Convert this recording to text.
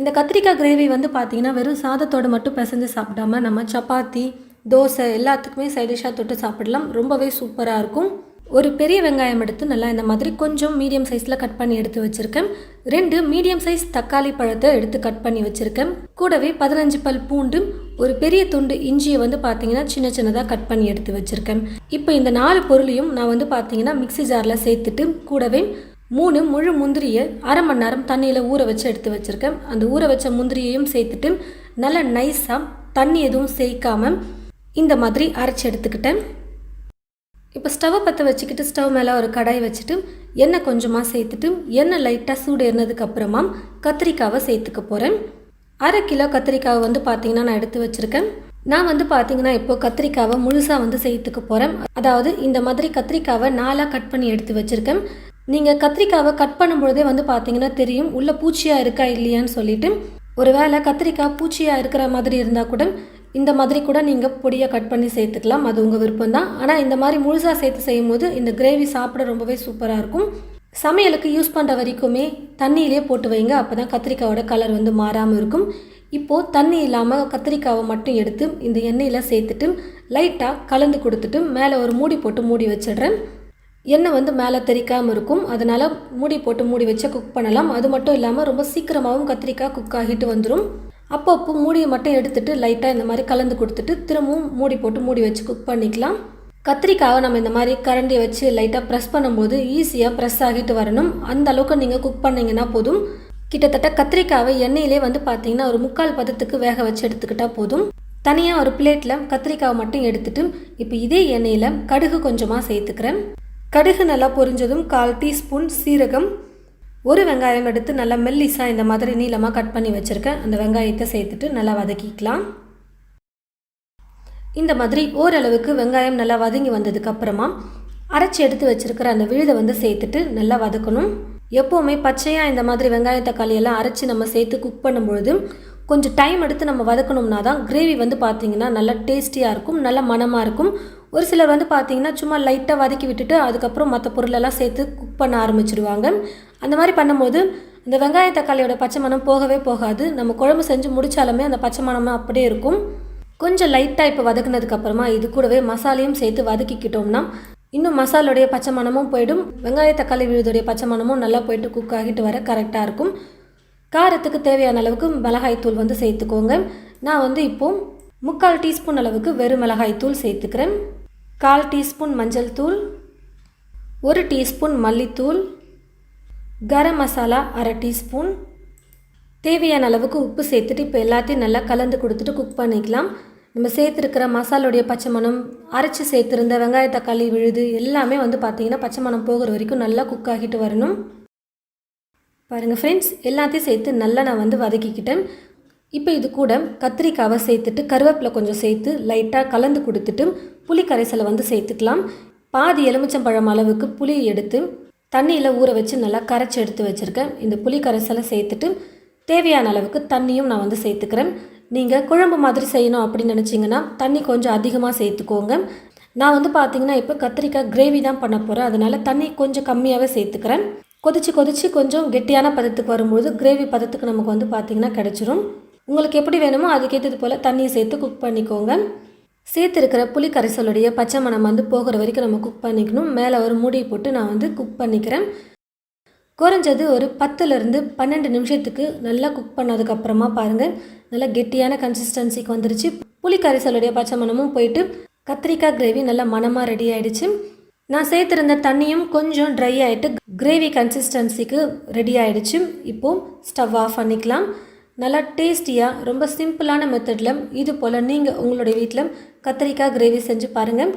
இந்த கத்திரிக்காய் கிரேவி வந்து பார்த்திங்கன்னா வெறும் சாதத்தோடு மட்டும் பிசைஞ்சு சாப்பிடாம நம்ம சப்பாத்தி தோசை எல்லாத்துக்குமே சைடிஷாக தொட்டு சாப்பிடலாம். ரொம்பவே சூப்பராக இருக்கும். ஒரு பெரிய வெங்காயம் எடுத்து நல்லா இந்த மாதிரி கொஞ்சம் மீடியம் சைஸில் கட் பண்ணி எடுத்து வச்சுருக்கேன். ரெண்டு மீடியம் சைஸ் தக்காளி பழத்தை எடுத்து கட் பண்ணி வச்சுருக்கேன். கூடவே பதினஞ்சு பல் பூண்டு ஒரு பெரிய துண்டு இஞ்சியை வந்து பார்த்தீங்கன்னா சின்ன சின்னதாக கட் பண்ணி எடுத்து வச்சுருக்கேன். இப்போ இந்த நாலு பொருளையும் நான் வந்து பார்த்தீங்கன்னா மிக்சி ஜாரில் சேர்த்துட்டு கூடவே மூணு முழு முந்திரியை அரை மணி நேரம் தண்ணியில் ஊற வச்சு எடுத்து வச்சுருக்கேன். அந்த ஊற வச்ச முந்திரியையும் சேர்த்துட்டு நல்லா நைஸாக தண்ணி எதுவும் சேர்க்காமல் இந்த மாதிரி அரைச்சி எடுத்துக்கிட்டேன். இப்போ ஸ்டவ்வை பற்ற வச்சுக்கிட்டு ஸ்டவ் மேலே ஒரு கடாய் வச்சுட்டு எண்ணெய் கொஞ்சமாக சேர்த்துட்டு எண்ணெய் லைட்டாக சூடு ஏறினதுக்கப்புறமா கத்திரிக்காவை சேர்த்துக்க போகிறேன் அரை கிலோ கத்திரிக்காவை வந்து பார்த்தீங்கன்னா நான் எடுத்து வச்சுருக்கேன். நான் வந்து பார்த்தீங்கன்னா இப்போ கத்திரிக்காவை முழுசாக வந்து சேர்த்துக்க போகிறேன் அதாவது இந்த மாதிரி கத்திரிக்காவை நாலாக கட் பண்ணி எடுத்து வச்சுருக்கேன். நீங்கள் கத்திரிக்காவை கட் பண்ணும்பொழுதே வந்து பார்த்தீங்கன்னா தெரியும் உள்ளே பூச்சியாக இருக்கா இல்லையான்னு சொல்லிட்டு. ஒருவேளை கத்திரிக்காய் பூச்சியாக இருக்கிற மாதிரி இருந்தால் கூட இந்த மாதிரி கூட நீங்கள் பொடியாக கட் பண்ணி சேர்த்துக்கலாம். அது உங்கள் விருப்பம் தான் ஆனால் இந்த மாதிரி முழுசாக சேர்த்து செய்யும் போது இந்த கிரேவி சாப்பிட ரொம்பவே சூப்பராக இருக்கும். சமையலுக்கு யூஸ் பண்ணுற வரைக்குமே தண்ணியிலே போட்டு வைங்க. அப்போ தான் கத்திரிக்காயோட கலர் வந்து மாறாமல் இருக்கும். இப்போது தண்ணி இல்லாமல் கத்திரிக்காவை மட்டும் எடுத்து இந்த எண்ணெயில் சேர்த்துட்டு லைட்டாக கலந்து கொடுத்துட்டு மேலே ஒரு மூடி போட்டு மூடி வச்சிடுறேன். எண்ணெய் வந்து மேலே தெறிக்காமல் இருக்கும். அதனால் மூடி போட்டு மூடி வச்சு குக் பண்ணலாம். அது மட்டும் இல்லாமல் ரொம்ப சீக்கிரமாகவும் கத்திரிக்காய் குக் ஆகிட்டு வந்துடும் அப்பப்போ மூடியை மட்டும் எடுத்துட்டு லைட்டாக இந்த மாதிரி கலந்து கொடுத்துட்டு திரும்பவும் மூடி போட்டு மூடி வச்சு குக் பண்ணிக்கலாம். கத்திரிக்காவை நம்ம இந்த மாதிரி கரண்டி வச்சு லைட்டாக ப்ரெஸ் பண்ணும்போது ஈஸியாக ப்ரெஸ் ஆகிட்டு வரணும். அந்த அளவுக்கு நீங்கள் குக் பண்ணிங்கன்னா போதும். கிட்டத்தட்ட கத்திரிக்காவை எண்ணெயிலே வந்து பார்த்தீங்கன்னா ஒரு முக்கால் பதத்துக்கு வேக வச்சு எடுத்துக்கிட்டால் போதும். தனியாக ஒரு பிளேட்டில் கத்திரிக்காவை மட்டும் எடுத்துட்டு இப்போ இதே எண்ணெயில் கடுகு கொஞ்சமாக சேர்த்துக்கிறேன். கடுகு நல்லா பொரிஞ்சதும் கால் டீஸ்பூன் சீரகம் ஒரு வெங்காயம் எடுத்து நல்லா மெல்லிஸாக இந்த மாதிரி நீளமாக கட் பண்ணி வச்சுருக்கேன். அந்த வெங்காயத்தை சேர்த்துட்டு நல்லா வதக்கிக்கலாம். இந்த மாதிரி ஓரளவுக்கு வெங்காயம் நல்லா வதங்கி வந்ததுக்கப்புறமா அரைச்சி எடுத்து வச்சுருக்கிற அந்த விழுதை வந்து சேர்த்துட்டு நல்லா வதக்கணும். எப்போவுமே பச்சையாக இந்த மாதிரி வெங்காய தக்காளி எல்லாம் அரைச்சி நம்ம சேர்த்து குக் பண்ணும்பொழுது கொஞ்சம் டைம் எடுத்து நம்ம வதக்கணும்னா தான் கிரேவி வந்து பார்த்தீங்கன்னா நல்லா டேஸ்டியாக இருக்கும் நல்ல மணமாக இருக்கும். ஒரு சிலர் வந்து பார்த்தீங்கன்னா சும்மா லைட்டாக வதக்கி விட்டுட்டு அதுக்கப்புறம் மற்ற பொருளெல்லாம் சேர்த்து குக் பண்ண ஆரம்பிச்சிடுவாங்க அந்த மாதிரி பண்ணும்போது இந்த வெங்காய தக்காளியோட பச்சை மணம் போகவே போகாது. நம்ம குழம்பு செஞ்சு முடித்தாலுமே அந்த பச்சை மணமே அப்படியே இருக்கும். கொஞ்சம் லைட்டாக இப்போ வதக்குனதுக்கப்புறமா இது கூடவே மசாலையும் சேர்த்து வதக்கிக்கிட்டோம்னா இன்னும் மசாலோடைய பச்சை மணமும் போயிடும். வெங்காய தக்காளி விழுதுடைய பச்சை மணமும் நல்லா போயிட்டு குக் ஆகிட்டு வர கரெக்டாக இருக்கும். காரத்துக்கு தேவையான அளவுக்கு மிளகாய் தூள் வந்து சேர்த்துக்கோங்க. நான் வந்து இப்போது முக்கால் டீஸ்பூன் அளவுக்கு வெறும் மிளகாய் தூள் சேர்த்துக்கிறேன். கால் டீஸ்பூன் மஞ்சள் தூள் ஒரு டீஸ்பூன் மல்லித்தூள் கரம் மசாலா அரை டீஸ்பூன். தேவையான அளவுக்கு உப்பு சேர்த்துட்டு இப்போ எல்லாத்தையும் நல்லா கலந்து கொடுத்துட்டு குக் பண்ணிக்கலாம். நம்ம சேர்த்துருக்கிற மசாலோடைய பச்சை மணம் அரைச்சி சேர்த்துருந்த வெங்காய தக்காளி விழுது எல்லாமே வந்து பார்த்திங்கன்னா பச்சை மணம் போகிற வரைக்கும் நல்லா குக் ஆகிட்டு வரணும். பாருங்கள் ஃப்ரெண்ட்ஸ் எல்லாத்தையும் சேர்த்து நல்லா நான் வந்து வதக்கிக்கிட்டேன். இப்போ இது கூட கத்திரிக்காவை சேர்த்துட்டு கருவேப்பிலை கொஞ்சம் சேர்த்து லைட்டாக கலந்து கொடுத்துட்டு புளி கரைசலை வந்து சேர்த்துக்கலாம். பாதி எலுமிச்சம்பழம் அளவுக்கு புளி எடுத்து தண்ணியில் ஊற வச்சு நல்லா கரைச்சி எடுத்து வச்சுருக்கேன். இந்த புளி கரைசலை சேர்த்துட்டு தேவையான அளவுக்கு தண்ணியும் நான் வந்து சேர்த்துக்கிறேன். நீங்கள் குழம்பு மாதிரி செய்யணும் அப்படின்னு நினச்சிங்கன்னா தண்ணி கொஞ்சம் அதிகமாக சேர்த்துக்கோங்க. நான் வந்து பார்த்தீங்கன்னா இப்போ கத்திரிக்காய் கிரேவி தான் பண்ண போகிறேன் அதனால் தண்ணி கொஞ்சம் கம்மியாகவே சேர்த்துக்கிறேன். கொதிச்சு கொதிச்சு கொஞ்சம் கெட்டியான பதத்துக்கு வரும்போது கிரேவி பதத்துக்கு நமக்கு வந்து பார்த்திங்கன்னா கிடச்சிரும். உங்களுக்கு எப்படி வேணுமோ அதுக்கேற்றது போல் தண்ணியை சேர்த்து குக் பண்ணிக்கோங்க. சேர்த்துருக்கிற புளி கரைசலுடைய பச்சை மணம் வந்து போகிற வரைக்கும் நம்ம குக் பண்ணிக்கணும். மேலே ஒரு மூடி போட்டு நான் வந்து குக் பண்ணிக்கிறேன். குறைஞ்சது ஒரு பத்துலேருந்து பன்னெண்டு நிமிஷத்துக்கு நல்லா குக் பண்ணதுக்கப்புறமா பாருங்கள் நல்லா கெட்டியான கன்சிஸ்டன்சிக்கு வந்துருச்சு. புளி கரைசலுடைய பச்சை மணமும் போயிட்டு கத்திரிக்காய் கிரேவி நல்லா மணமாக ரெடி ஆகிடுச்சு நான் சேர்த்துருந்த தண்ணியும் கொஞ்சம் ட்ரை ஆகிட்டு கிரேவி கன்சிஸ்டன்சிக்கு ரெடி ஆகிடுச்சு இப்போது ஸ்டவ் ஆஃப் பண்ணிக்கலாம். நல்லா டேஸ்டியாக ரொம்ப சிம்பிளான மெத்தடில் இது போல் நீங்கள் உங்களுடைய வீட்டில் கத்திரிக்காய் கிரேவி செஞ்சு பாருங்கள்